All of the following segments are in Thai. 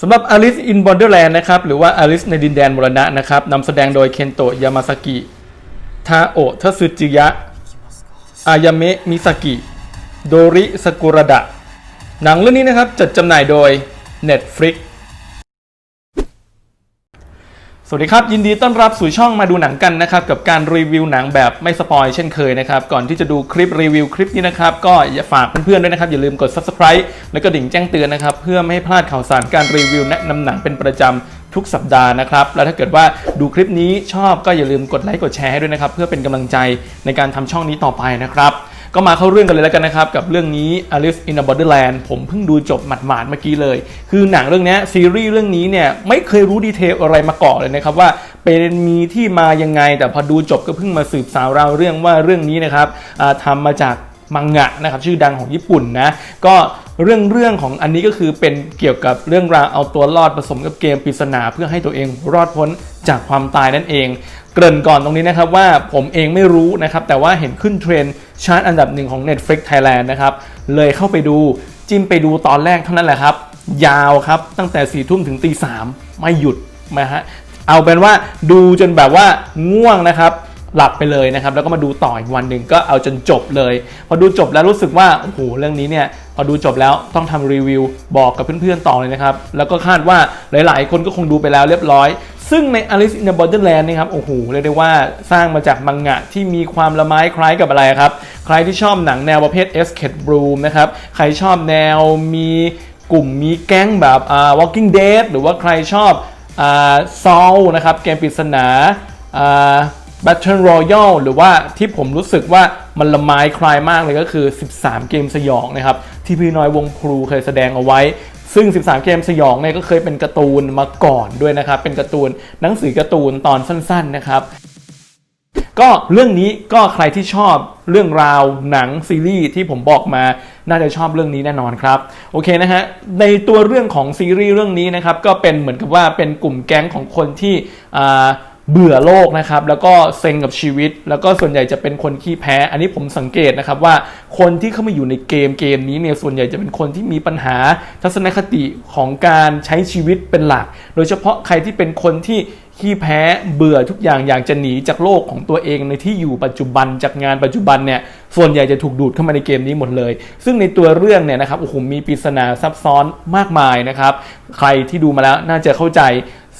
สำหรับ Alice in Borderland นะครับ หรือว่า Alice ในดินแดนมรณะนะครับนำแสดงโดยเคนโตะยามาสกิ ทาโอะทสึจิยะ อายาเมะ มิซากิ โดริ สกุระดะ หนังเรื่องนี้นะครับจัดจำหน่ายโดย Netflix สวัสดีครับ ยินดีต้อนรับสู่ช่องมาดูหนังกันนะครับ กับการรีวิวหนังแบบไม่สปอยเช่นเคยนะครับ ก่อนที่จะดูคลิปรีวิวคลิปนี้นะครับ ก็อย่าฝากเพื่อนๆด้วยนะครับ อย่าลืมกด subscribe แล้วก็ดิ่งแจ้งเตือนนะครับ เพื่อไม่ให้พลาดข่าวสารการรีวิวแนะนำหนังเป็นประจำทุกสัปดาห์นะครับ แล้วถ้าเกิดว่าดูคลิปนี้ชอบก็อย่าลืมกดไลค์กดแชร์ให้ด้วยนะครับเพื่อเป็นกำลังใจในการทำช่องนี้ต่อไปนะครับ ก็มาเข้าเรื่องกันเลยแล้วกันนะครับ กับเรื่องนี้ Alice in a Borderland ผมเพิ่งดูจบหมาดๆเมื่อกี้เลย คือหนังเรื่องนี้ซีรีส์เรื่องนี้เนี่ยไม่เคยรู้ดีเทลอะไรมาก่อนเลยนะครับว่าเป็นมีที่มายังไง แต่พอดูจบก็เพิ่งมาสืบสาวราวเรื่องว่าเรื่องนี้นะครับทำมาจากมังงะนะครับชื่อดังของญี่ปุ่นนะก็เรื่องเรื่องของอันนี้ก็คือเป็นเกี่ยวกับเรื่องราวเอาตัวรอดผสมกับเกมปริศนาเพื่อให้ตัวเองรอดพ้นจากความตายนั่นเอง เกริ่นก่อนตรงนี้นะครับว่าผมเองไม่รู้นะครับแต่ว่าเห็นขึ้นเทรนด์ ชาร์ตอันดับหนึ่งของ Netflix Thailand นะครับ เลยเข้าไปดูจิ้มไปดูตอนแรกเท่านั้นแหละครับ ยาวครับ ตั้งแต่4ี่ทุ่มถึงตีสามไม่หยุดนะฮะเอาเป็นว่าดูจนแบบว่าง่วงนะครับหลับไปเลยนะครับ แล้วก็มาดูต่ออีกวันหนึ่งก็เอาจนจบเลย พอดูจบแล้วรู้สึกว่าโอ้โหเรื่องนี้เนี่ยพอดูจบแล้วต้องทำรีวิวบอกกับเพื่อนๆต่อเลยนะครับ แล้วก็คาดว่าหลายๆ คนก็คงดูไปแล้วเรียบร้อย ซึ่งใน Alice in the Borderland นี่ครับโอ้โหเรียกได้ว่าสร้างมาจากมังงะที่มีความละไม้คล้ายกับอะไรครับ ใครที่ชอบหนังแนวประเภท Escape Room นะครับ ใครชอบแนวมีกลุ่มมีแก๊งแบบอ่า Walking Dead หรือว่าใครชอบอ่า Saw นะครับเกมปริศนาอ่า Battle Royale หรือว่าที่ผมรู้สึกว่ามันละไม้คลายมากเลยก็คือ 13 เกมสยองนะครับ ที่พี่น้อยวงพลูเคยแสดงเอาไว้ ซึ่ง 13 เกมสยองเนี่ยก็เคยเป็นการ์ตูนมาก่อนด้วยนะครับ เป็นการ์ตูนหนังสือการ์ตูนตอนสั้น ๆนะครับ ก็เรื่องนี้ก็ใครที่ชอบเรื่องราวหนังซีรีส์ที่ผมบอกมาน่าจะชอบเรื่องนี้แน่นอนครับ โอเคนะฮะ ในตัวเรื่องของซีรีส์เรื่องนี้นะครับ ก็เป็นเหมือนกับว่าเป็นกลุ่มแก๊งของคนที่อ่า เบื่อโลกนะครับ แล้วก็เซ็งกับชีวิต แล้วก็ส่วนใหญ่จะเป็นคนขี้แพ้ อันนี้ผมสังเกตนะครับว่าคนที่เข้ามาอยู่ในเกมเกมนี้เนี่ยส่วนใหญ่จะเป็นคนที่มีปัญหาทัศนคติของการใช้ชีวิตเป็นหลัก โดยเฉพาะใครที่เป็นคนที่ขี้แพ้เบื่อทุกอย่างอยากจะหนีจากโลกของตัวเองในที่อยู่ปัจจุบันจากงานปัจจุบันเนี่ยส่วนใหญ่จะถูกดูดเข้ามาในเกมนี้หมดเลย ซึ่งในตัวเรื่องเนี่ยนะครับโอ้โหมีปริศนาซับซ้อนมากมายนะครับ ใครที่ดูมาแล้วน่าจะเข้าใจ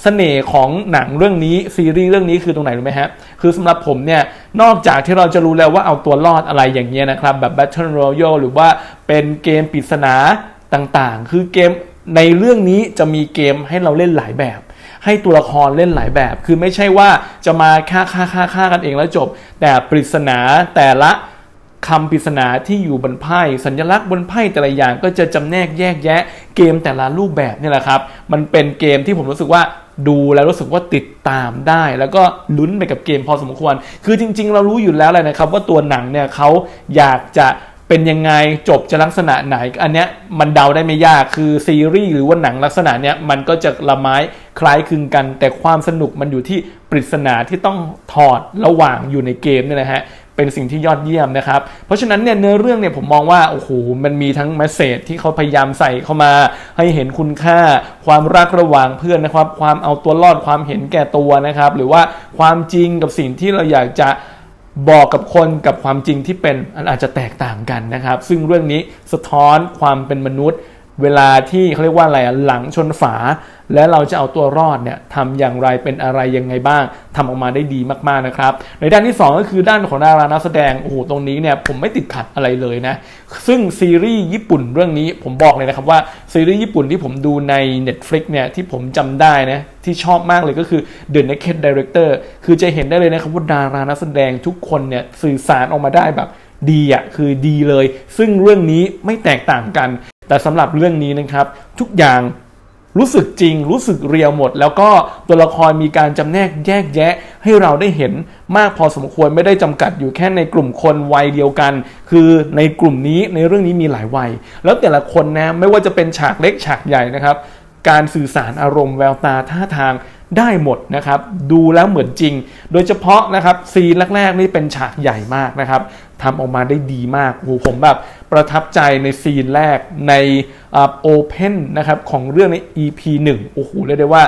เสน่ห์ของหนังเรื่องนี้ซีรีส์เรื่องนี้คือตรงไหนรู้ไหมฮะ คือสำหรับผมเนี่ย นอกจากที่เราจะรู้แล้วว่าเอาตัวรอดอะไรอย่างเงี้ยนะครับ แบบ Battle Royale หรือว่าเป็นเกมปริศนาต่างๆ คือเกมในเรื่องนี้จะมีเกมให้เราเล่นหลายแบบ ให้ตัวละครเล่นหลายแบบ คือไม่ใช่ว่าจะมาฆ่าฆ่าฆ่าฆ่ากันเองแล้วจบ แต่ปริศนาแต่ละคำปริศนาที่อยู่บนไพ่สัญลักษณ์บนไพ่แต่ละอย่างก็จะจำแนกแยกแยะ เกมแต่ละรูปแบบนี่แหละครับ มันเป็นเกมที่ผมรู้สึกว่า ดูแล้วรู้สึกว่าติดตามได้ แล้วก็ลุ้นไปกับเกมพอสมควร คือจริง ๆ เรารู้อยู่แล้วเลยนะครับ ว่าตัวหนังเนี่ยเขาอยากจะเป็นยังไงจบจะลักษณะไหน อันเนี้ยมันเดาได้ไม่ยากคือซีรีส์หรือว่าหนังลักษณะเนี้ยมันก็จะละไม้คล้ายคลึงกัน แต่ความสนุกมันอยู่ที่ปริศนาที่ต้องถอดระหว่างอยู่ในเกมเนี่ยนะฮะ เป็นสิ่งที่ยอดเยี่ยมนะครับ เพราะฉะนั้นเนี่ยเนื้อเรื่องเนี่ยผมมองว่าโอ้โหมันมีทั้งแมสเซจที่เขาพยายามใส่เข้ามา ให้เห็นคุณค่า ความรักระหว่างเพื่อนนะครับ ความเอาตัวรอดความเห็นแก่ตัวนะครับ หรือว่าความจริงกับสิ่งที่เราอยากจะบอกกับคนกับความจริงที่เป็นมันอาจจะแตกต่างกันนะครับ ซึ่งเรื่องนี้สะท้อนความเป็นมนุษย์ เวลาที่เขาเรียกว่าอะไรหลังชนฝา และเราจะเอาตัวรอดเนี่ยทำอย่างไรเป็นอะไรยังไงบ้างทำออกมาได้ดีมากๆนะครับ ในด้านที่ 2 ก็คือด้านของดารานักแสดงโอ้โหตรงนี้เนี่ยผมไม่ติดขัดอะไรเลยนะ ซึ่งซีรีส์ญี่ปุ่นเรื่องนี้ผมบอกเลยนะครับว่าซีรีส์ญี่ปุ่นที่ผมดูใน Netflix เนี่ยที่ผมจำได้นะที่ชอบมากเลยก็คือ The Naked Director คือจะเห็นได้เลยนะครับว่าดารานักแสดงทุกคนเนี่ยสื่อสารออกมาได้แบบดีอะคือดีเลย ซึ่งเรื่องนี้ไม่แตกต่างกัน แต่สำหรับเรื่องนี้นะครับ ทุกอย่างรู้สึกจริง รู้สึกเรียวหมด แล้วก็ตัวละครมีการจำแนกแยกแยะ ให้เราได้เห็นมากพอสมควรไม่ได้จำกัดอยู่แค่ในกลุ่มคนวัยเดียวกัน คือในกลุ่มนี้ในเรื่องนี้มีหลายวัย แล้วแต่ละคนนะไม่ว่าจะเป็นฉากเล็กฉากใหญ่นะครับ การสื่อสารอารมณ์แววตาท่าทาง ได้หมดนะครับ ดูแล้วเหมือนจริง โดยเฉพาะนะครับซีนแรกๆนี่เป็นฉากใหญ่มากนะครับทำออกมาได้ดีมากโอ้โหผมแบบประทับใจในซีนแรกในโอเพนนะครับของเรื่องใน EP 1โอ้โหเรียกได้ว่า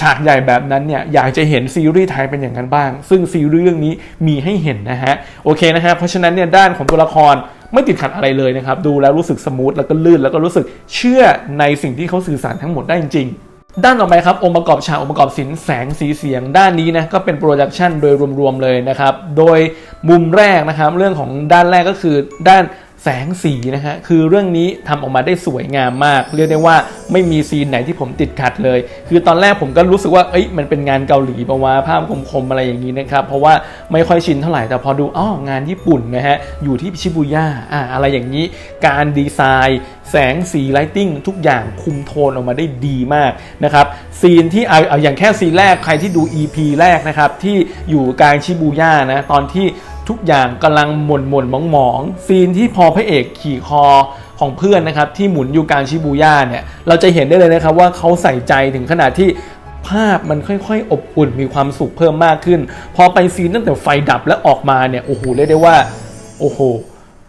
ฉากใหญ่แบบนั้นเนี่ยอยากจะเห็นซีรีส์ไทยเป็นอย่างนั้นบ้าง ซึ่งซีรีส์เรื่องนี้มีให้เห็นนะฮะโอเคนะฮะเพราะฉะนั้นเนี่ยด้านของตัวละครไม่ติดขัดอะไรเลยนะครับ ดูแล้วรู้สึกสมูทแล้วก็ลื่น แล้วก็รู้สึกเชื่อในสิ่งที่เขาสื่อสารทั้งหมดได้จริง ด้านต่อไปครับองค์ประกอบฉากองค์ประกอบสินแสงสีเสียงด้านนี้นะก็เป็นโปรดักชันโดยรวมๆเลยนะครับ โดยมุมแรกนะครับ เรื่องของด้านแรกก็คือด้าน แสงสีนะฮะคือเรื่องนี้ทำออกมาได้สวยงามมาก เรียกได้ว่าไม่มีซีนไหนที่ผมติดขัดเลย คือตอนแรกผมก็รู้สึกว่าเอ้ยมันเป็นงานเกาหลีปะวะภาพคมๆอะไรอย่างนี้นะครับ เพราะว่าไม่ค่อยชินเท่าไหร่แต่พอดูอ๋องานญี่ปุ่นนะฮะอยู่ที่ชิบูย่าอ่าอะไรอย่างนี้ การดีไซน์แสงสีไลติ้งทุกอย่างคุมโทนออกมาได้ดีมากนะครับซีนที่เอาเอาอย่างแค่ซีนแรกใครที่ดู EP แรกนะครับที่อยู่กลางชิบูย่านะตอนที่ ทุกอย่างกำลังหม่นหม่นมองมองซีนที่พอพระเอกขี่คอของเพื่อนนะครับที่หมุนอยู่กลางชิบูย่าเนี่ยเราจะเห็นได้เลยนะครับว่าเขาใส่ใจถึงขนาดที่ภาพมันค่อยๆ อบอุ่นมีความสุขเพิ่มมากขึ้น พอไปซีนตั้งแต่ไฟดับแล้วออกมาเนี่ยโอ้โหเรียกได้ว่าโอ้โห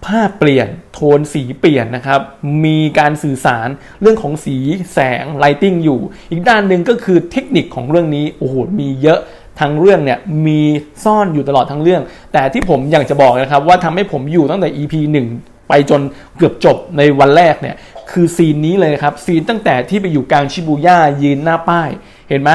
ภาพเปลี่ยนโทนสีเปลี่ยนนะครับ มีการสื่อสารเรื่องของสีแสงไลติงอยู่ อีกด้านหนึ่งก็คือเทคนิคของเรื่องนี้โอ้โหมีเยอะ ทั้งเรื่องเนี่ยมีซ่อนอยู่ตลอดทั้งเรื่อง แต่ที่ผมอยากจะบอกนะครับว่าทำให้ผมอยู่ตั้งแต่ EP 1 ไปจนเกือบจบในวันแรกเนี่ยคือซีนนี้เลยครับซีนตั้งแต่ที่ไปอยู่กลางชิบูย่ายืนหน้าป้าย เห็นไหม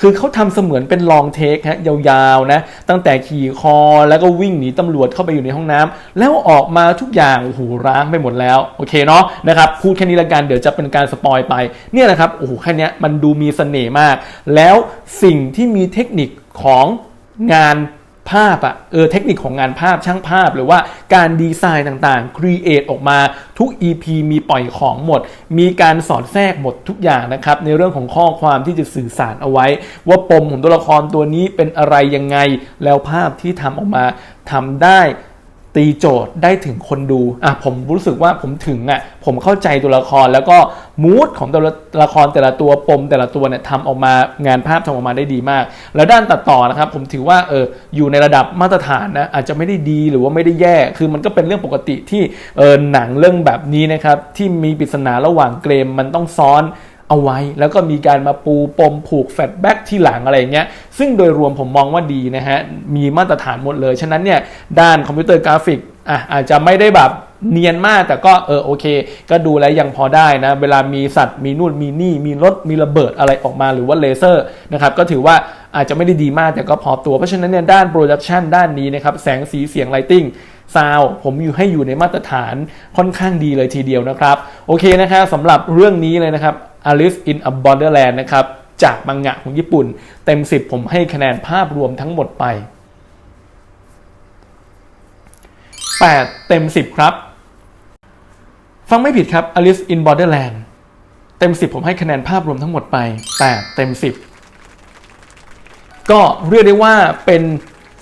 คือเขาทำเสมือนเป็นลองเทคฮะยาวๆนะตั้งแต่ขี่คอแล้วก็วิ่งหนีตำรวจเข้าไปอยู่ในห้องน้ำแล้วออกมาทุกอย่างโอ้โหร้างไปหมดแล้วโอเคเนาะนะครับพูดแค่นี้ละกันเดี๋ยวจะเป็นการสปอยไปเนี่ยนะครับโอ้โหแค่นี้มันดูมีเสน่ห์มาก แล้วสิ่งที่มีเทคนิคของงาน ภาพอะเออเทคนิคของงานภาพช่างภาพ หรือว่าการดีไซน์ต่างๆครีเอทออกมาทุก EP มีปล่อยของหมด มีการสอดแทรกหมดทุกอย่างนะครับ ในเรื่องของข้อความที่จะสื่อสารเอาไว้ ว่าปมของตัวละครตัวนี้เป็นอะไรยังไงแล้วภาพที่ทำออกมาทำได้ ตีโจทย์ได้ถึงคนดูอะผมรู้สึกว่าผมถึงอะผมเข้าใจตัวละครแล้วก็มูดของตัวละครแต่ละตัวปมแต่ละตัวเนี่ยทำออกมางานภาพทำออกมาได้ดีมาก แล้วด้านตัดต่อนะครับผมถือว่าเอออยู่ในระดับมาตรฐานนะอาจจะไม่ได้ดีหรือว่าไม่ได้แย่ คือมันก็เป็นเรื่องปกติที่เออหนังเรื่องแบบนี้นะครับที่มีปริศนาระหว่างเกรมมันต้องซ้อน เอาไว้ แล้วก็มีการมาปูปมผูกแฟลแบ็กที่หลังอะไรเงี้ยซึ่งโดยรวมผมมองว่าดีนะฮะมีมาตรฐานหมดเลย ฉะนั้นเนี่ยด้านคอมพิวเตอร์กราฟิกอะอาจจะไม่ได้แบบเนียนมากแต่ก็เออโอเค ก็ดูแลยังพอได้นะ เวลามีสัตว์มีนู่นมีนี่ มีรถมีระเบิดอะไรออกมาหรือว่าเลเซอร์นะครับก็ถือว่าอาจจะไม่ได้ดีมากแต่ก็พอตัว เพราะฉะนั้นเนี่ยด้านโปรดักชันด้านนี้นะครับ แสงสีเสียงไลติ้งซาวผมอยู่ให้อยู่ในมาตรฐานค่อนข้างดีเลยทีเดียวนะครับ โอเคนะครับสำหรับเรื่องนี้เลยนะครับ Alice in a Borderland นะครับ จากมังงะของญี่ปุ่น เต็ม 10 ผมให้คะแนนภาพรวมทั้งหมดไป 8 เต็ม 10 ครับ ฟังไม่ผิดครับ Alice in Borderland เต็ม 10 ผมให้คะแนนภาพรวมทั้งหมดไป 8 เต็ม 10 ก็เรียกได้ว่าเป็น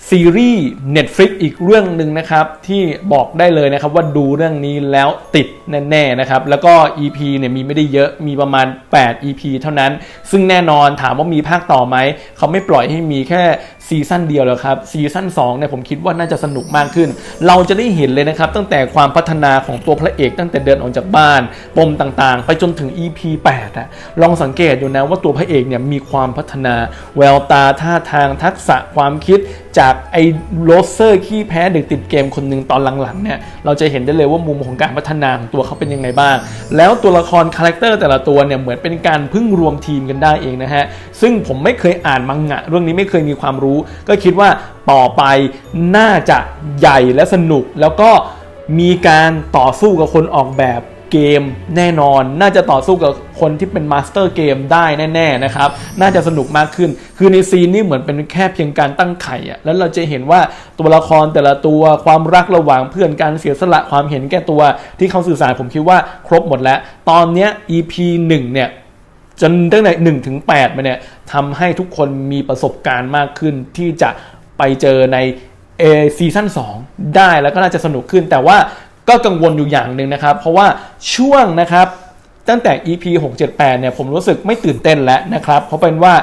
ซีรีส์ Netflix อีกเรื่องหนึ่งนะครับ ที่บอกได้เลยนะครับว่าดูเรื่องนี้แล้วติดแน่ๆนะครับ แล้วก็ EP เนี่ยมีไม่ได้เยอะมีประมาณ 8 EP เท่านั้น ซึ่งแน่นอนถามว่ามีภาคต่อไหม เขาไม่ปล่อยให้มีแค่ซีซั่นเดียวแล้วครับ ซีซั่น2เนี่ยผมคิดว่าน่าจะสนุกมากขึ้น เราจะได้เห็นเลยนะครับ ตั้งแต่ความพัฒนาของตัวพระเอกตั้งแต่เดินออกจากบ้าน ปมต่างๆ ไปจนถึง EP 8อะลองสังเกตดูนะว่าตัวพระเอกเนี่ยมีความพัฒนาแววตาท่าทางทักษะความคิด จากไอ้โรสเซอร์ขี้แพ้เด็กติดเกมคนหนึ่งตอนหลังๆเนี่ยเราจะเห็นได้เลยว่ามุมของการพัฒนาของตัวเขาเป็นยังไงบ้าง แล้วตัวละครคาแรคเตอร์แต่ละตัวเนี่ยเหมือนเป็นการพึ่งรวมทีมกันได้เองนะฮะ ซึ่งผมไม่เคยอ่านมังงะ เรื่องนี้ไม่เคยมีความรู้ ก็คิดว่าต่อไปน่าจะใหญ่และสนุกแล้วก็มีการต่อสู้กับคนออกแบบ เกมแน่นอน น่าจะต่อสู้กับคนที่เป็นมาสเตอร์เกมได้แน่ๆนะครับ น่าจะสนุกมากขึ้น คือในซีนนี้เหมือนเป็นแค่เพียงการตั้งไข่อะแล้วเราจะเห็นว่าตัวละครแต่ละตัวความรักระหว่างเพื่อนการเสียสละความเห็นแก่ตัวที่เขาสื่อสารผมคิดว่าครบหมดแล้ว ตอนเนี้ย EP 1 เนี่ยจนตั้งแต่หนึ่งถึงแปดมาเนี่ยทำให้ทุกคนมีประสบการณ์มากขึ้นที่จะไปเจอในเอซีซั่น2ได้แล้วก็น่าจะสนุกขึ้นแต่ว่า ก็กังวลอยู่อย่างหนึ่งนะครับ เพราะว่าช่วงนะครับตั้งแต่ EP 678 เนี่ยผมรู้สึกไม่ตื่นเต้นแล้วนะครับ เพราะเป็นว่า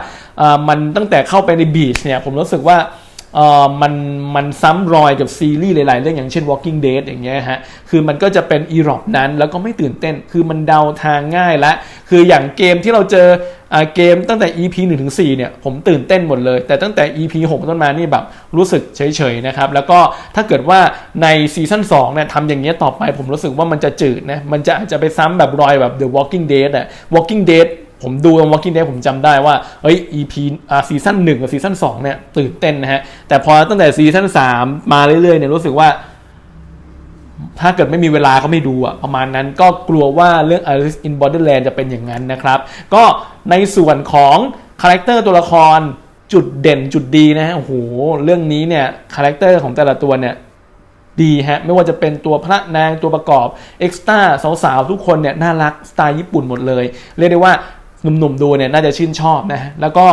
มันตั้งแต่เข้าไปในบีชเนี่ยผมรู้สึกว่า เออมันมันซ้ำรอยกับซีรีส์หลาย ๆ เรื่องอย่างเช่น Walking Dead อย่างเงี้ยฮะ คือมันก็จะเป็นอีรอบนั้นแล้วก็ไม่ตื่นเต้น คือมันเดาทางง่ายและ คืออย่างเกมที่เราเจออเกมตั้งแต่ EP 1ถึง4เนี่ยผมตื่นเต้นหมดเลย แต่ตั้งแต่ EP 6 ต้นมานี่แบบรู้สึกเฉย ๆ นะครับ แล้วก็ถ้าเกิดว่าในซีซั่น2เนี่ยทำอย่างเงี้ยต่อไปผมรู้สึกว่ามันจะจืดนะ มันจะอาจจะไปซ้ำแบบรอยแบบ The Walking Dead อะ Walking Dead ผมดู The Walking Dead ผมจำได้ว่าเฮ้ย EP อ่าซีซั่น1กับซีซั่น2เนี่ยตื่นเต้นนะฮะ แต่พอตั้งแต่ซีซั่น3มาเรื่อยๆเนี่ยรู้สึกว่า ถ้าเกิดไม่มีเวลาก็ไม่ดูอะประมาณนั้นก็กลัวว่าเรื่อง Alice in Borderland จะเป็นอย่างนั้นนะครับ ก็ในส่วนของคาแรคเตอร์ตัวละครจุดเด่นจุดดีนะฮะโอ้โหเรื่องนี้เนี่ยคาแรคเตอร์ของแต่ละตัวเนี่ยดีฮะ ไม่ว่าจะเป็นตัวพระนางตัวประกอบเอ็กซ์ต้าสาวๆ ทุกคนเนี่ย น่ารักสไตล์ญี่ปุ่นหมดเลย เรียกได้ว่า หนุ่มๆดูเนี่ยน่าจะชื่นชอบนะฮะแล้วก็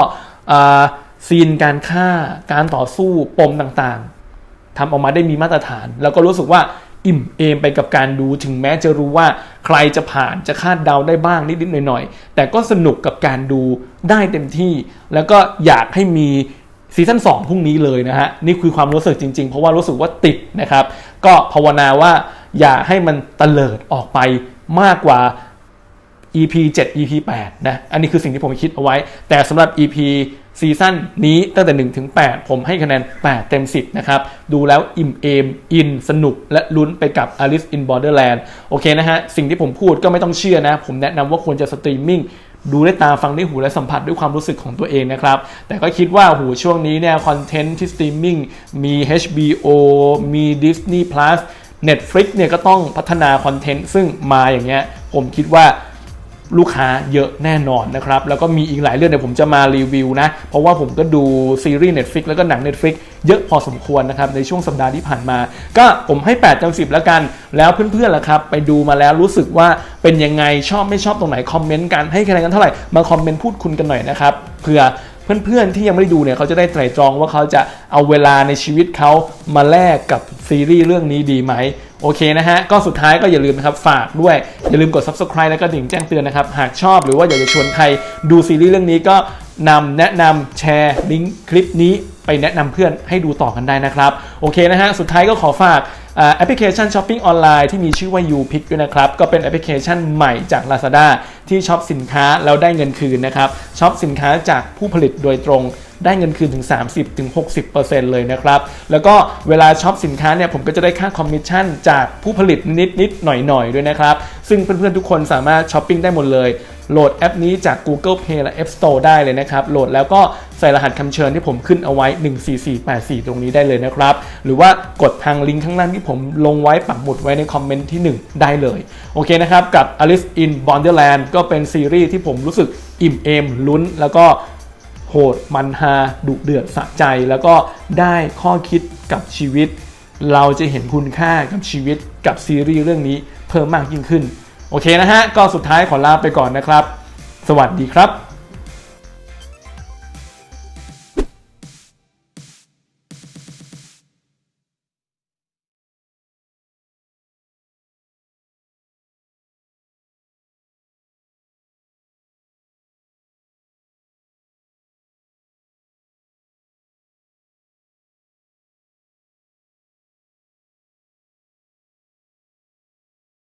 ซีนการฆ่าการต่อสู้ปมต่างๆทำออกมาได้มีมาตรฐาน แล้วก็รู้สึกว่าอิ่มเอมไปกับการดูถึงแม้จะรู้ว่าใครจะผ่านจะคาดเดาได้บ้างนิดๆหน่อยๆ แต่ก็สนุกกับการดูได้เต็มที่ แล้วก็อยากให้มีซีซั่น2พรุ่งนี้เลยนะฮะ นี่คือความรู้สึกจริงๆ เพราะว่ารู้สึกว่าติดนะครับ ก็ภาวนาว่าอย่าให้มันเตลิดออกไปมากกว่า EP 7 EP 8นะอันนี้คือสิ่งที่ผมคิดเอาไว้ แต่สำหรับ EP ซีซั่นนี้ตั้งแต่1ถึง8ผมให้คะแนน 8 เต็ม 10 นะครับ ดูแล้วอิ่มเอม อิน สนุกและลุ้นไปกับ Alice in Borderland โอเคนะฮะ สิ่งที่ผมพูดก็ไม่ต้องเชื่อนะ ผมแนะนำว่าควรจะสตรีมมิ่งดูด้วยตาฟังด้วยหูและสัมผัสด้วยความรู้สึกของตัวเองนะครับ แต่ก็คิดว่าหูช่วงนี้เนี่ยคอนเทนต์ที่สตรีมมิ่งมี HBO มี Disney Plus Netflix เนี่ยก็ต้องพัฒนาคอนเทนต์ซึ่งมาอย่างเงี้ยผมคิดว่า ลูกค้าเยอะแน่นอนนะครับ แล้วก็มีอีกหลายเรื่องเดี๋ยวผมจะมารีวิวนะ เพราะว่าผมก็ดูซีรีส์ Netflix แล้วก็หนัง Netflix เยอะพอสมควรนะครับ ในช่วงสัปดาห์ที่ผ่านมา ก็ผมให้8เต็ม10 แล้วกัน แล้วเพื่อนๆล่ะครับ ไปดูมาแล้วรู้สึกว่าเป็นยังไงชอบไม่ชอบตรงไหน คอมเมนต์กันให้คะแนนกันเท่าไหร่มาคอมเมนต์พูดคุยกันหน่อยนะครับเผื่อเพื่อนๆที่ยังไม่ได้ดูเนี่ยเขาจะได้ไตร่ตรองว่าเขาจะเอาเวลาในชีวิตเขามาแลกกับซีรีส์เรื่องนี้ดีไหม โอเคนะฮะ ก็สุดท้ายก็อย่าลืมนะครับ ฝากด้วย อย่าลืมกด subscribe แล้วก็ดิ่งแจ้งเตือนนะครับ หากชอบหรือว่าอยากจะชวนใครดูซีรีส์เรื่องนี้ก็นำแนะนำแชร์ลิงก์คลิปนี้ไปแนะนำเพื่อนให้ดูต่อกันได้นะครับ โอเคนะฮะ สุดท้ายก็ขอฝากแอปพลิเคชันช้อปปิ้งออนไลน์ที่มีชื่อว่า YouPick ด้วยนะครับ ก็เป็นแอปพลิเคชันใหม่จาก Lazada ที่ช็อปสินค้าแล้วได้เงินคืนนะครับช็อปสินค้าจากผู้ผลิตโดยตรง ได้เงินคืนถึง 30-60%เลยนะครับ แล้วก็เวลาช็อปสินค้าเนี่ยผมก็จะได้ค่าคอมมิชชั่นจากผู้ผลิตนิดๆหน่อยๆด้วยนะครับ ซึ่งเพื่อนๆทุกคนสามารถช้อปปิ้งได้หมดเลย โหลดแอปนี้จาก Google Play และ App Store ได้เลยนะครับ โหลดแล้วก็ใส่รหัสคำเชิญที่ผมขึ้นเอาไว้ 14484 ตรงนี้ได้เลยนะครับ หรือว่ากดทางลิงก์ข้างล่างที่ผมลงไว้ปักหมุดไว้ในคอมเมนต์ที่ 1 ได้เลย โอเคนะครับ กับ Alice in Borderland ก็เป็นซีรีส์ที่ผมรู้สึกอิ่มเอมลุ้นแล้วก็ โหด มันฮาดุเดือดสะใจ แล้วก็ได้ข้อคิดกับชีวิต เราจะเห็นคุณค่ากับชีวิตกับซีรีส์เรื่องนี้เพิ่มมากยิ่งขึ้น โอเคนะฮะ ก็สุดท้ายขอลาไปก่อนนะครับ สวัสดีครับ